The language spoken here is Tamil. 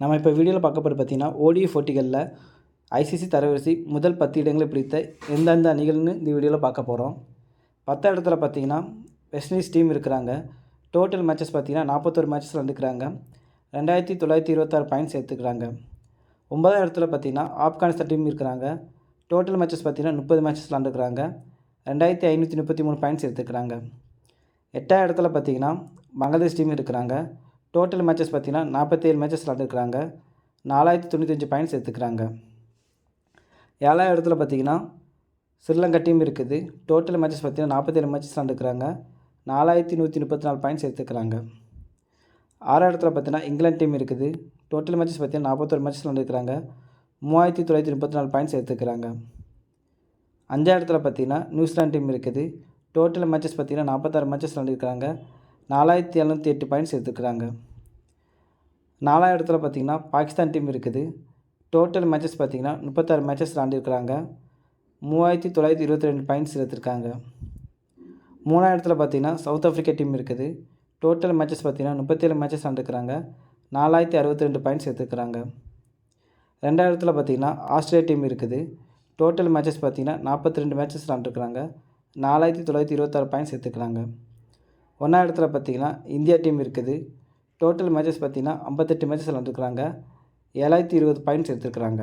நம்ம இப்போ வீடியோவில் பார்க்க போகிறது பார்த்தீங்கன்னா ஓடிஐ போட்டிகளில் ஐசிசி தரவரிசை முதல் பத்து இடங்களை பிடித்த எந்தெந்த அணிகள்னு இந்த வீடியோவில் பார்க்க போகிறோம் பத்தாம் இடத்துல பார்த்தீங்கன்னா வெஸ்ட் இண்டீஸ் டீம் இருக்கிறாங்க. டோட்டல் மேட்சஸ் பார்த்திங்கன்னா நாற்பத்தொரு மேட்சஸ் விளாண்டுக்கிறாங்க ரெண்டாயிரத்தி தொள்ளாயிரத்தி இருபத்தாறு பாயிண்ட்ஸ் எடுத்துக்கிறாங்க ஒன்பதாம் இடத்துல பார்த்தீங்கன்னா ஆப்கானிஸ்தான் டீம் இருக்கிறாங்க. டோட்டல் மேட்சஸ் பார்த்தீங்கன்னா முப்பது மேட்சஸ் விளாண்டுக்கிறாங்க ரெண்டாயிரத்தி ஐநூற்றி முப்பத்தி மூணு பாயிண்ட்ஸ் எடுத்துக்கிறாங்க எட்டாம் இடத்துல பார்த்தீங்கன்னா பங்களாதேஷ் டீம் இருக்கிறாங்க. டோட்டல் மேட்சஸ் பார்த்தீங்கன்னா நாற்பத்தேழு மேட்சஸ் விளாண்டுருக்குறாங்க நாலாயிரத்தி தொண்ணூத்தஞ்சு பாயிண்ட்ஸ் எடுத்துக்கிறாங்க. ஏழாம் இடத்துல பார்த்தீங்கன்னா ஸ்ரீலங்கா டீம் இருக்குது. டோட்டல் மேட்சஸ் பார்த்தீங்கன்னா நாற்பத்தேழு மேட்சஸ் விளாண்டுருக்குறாங்க நாலாயிரத்தி நூற்றி முப்பத்தி நாலு பாயிண்ட்ஸ் எடுத்துக்கிறாங்க. ஆறாம் இடத்துல பார்த்தீங்கன்னா இங்கிலாந்து டீம் இருக்குது. டோட்டல் மேட்சஸ் பார்த்திங்கன்னா நாற்பத்தொரு மேட்சஸ் விளாண்டுருக்குறாங்க மூவாயிரத்தி தொள்ளாயிரத்தி முப்பத்தி நாலு பாயிண்ட்ஸ் எடுத்துக்கிறாங்க. அஞ்சாம் இடத்துல பார்த்தீங்கன்னா நியூசிலாந்து டீம் இருக்குது. டோட்டல் மேட்சஸ் பார்த்தீங்கன்னா நாற்பத்தாறு மேட்சஸ் விளாண்டுருக்குறாங்க நாலாயிரத்தி எழுநூற்றி எட்டு பாயிண்ட்ஸ் எடுத்துக்கிறாங்க. நாலாம் இடத்துல பார்த்தீங்கன்னா பாகிஸ்தான் டீம் இருக்குது. டோட்டல் மேட்சஸ் பார்த்தீங்கன்னா முப்பத்தாறு மேட்சஸ் விளாண்டுருக்குறாங்க மூவாயிரத்தி தொள்ளாயிரத்தி இருபத்தி ரெண்டு பாயிண்ட்ஸ் எடுத்திருக்காங்க. மூணாம் இடத்துல பார்த்தீங்கன்னா சவுத் ஆஃப்ரிக்கா டீம் இருக்குது. டோட்டல் மேட்சஸ் பார்த்தீங்கன்னா முப்பத்தேழு மேட்சஸ் விளாண்டுருக்கிறாங்க நாலாயிரத்தி அறுபத்தி ரெண்டு பாயிண்ட்ஸ் எடுத்துக்கிறாங்க ரெண்டாவது இடத்துல பார்த்தீங்கன்னா ஆஸ்திரேலியா டீம் இருக்குது. டோட்டல் மேட்சஸ் பார்த்தீங்கன்னா நாற்பத்தி ரெண்டு மேட்சஸ் விளாண்டுருக்குறாங்க நாலாயிரத்தி தொள்ளாயிரத்தி இருபத்தாறு பாயிண்ட்ஸ் எடுத்துக்கிறாங்க ஒன்றாம் இடத்துல பார்த்தீங்கன்னா இந்தியா டீம் இருக்குது. டோட்டல் மேட்சஸ் பார்த்தீங்கன்னா ஐம்பத்தெட்டு மேட்சஸ் விளாண்டுருக்குறாங்க ஏழாயிரத்தி இருபது பாயிண்ட்ஸ் எடுத்துருக்குறாங்க.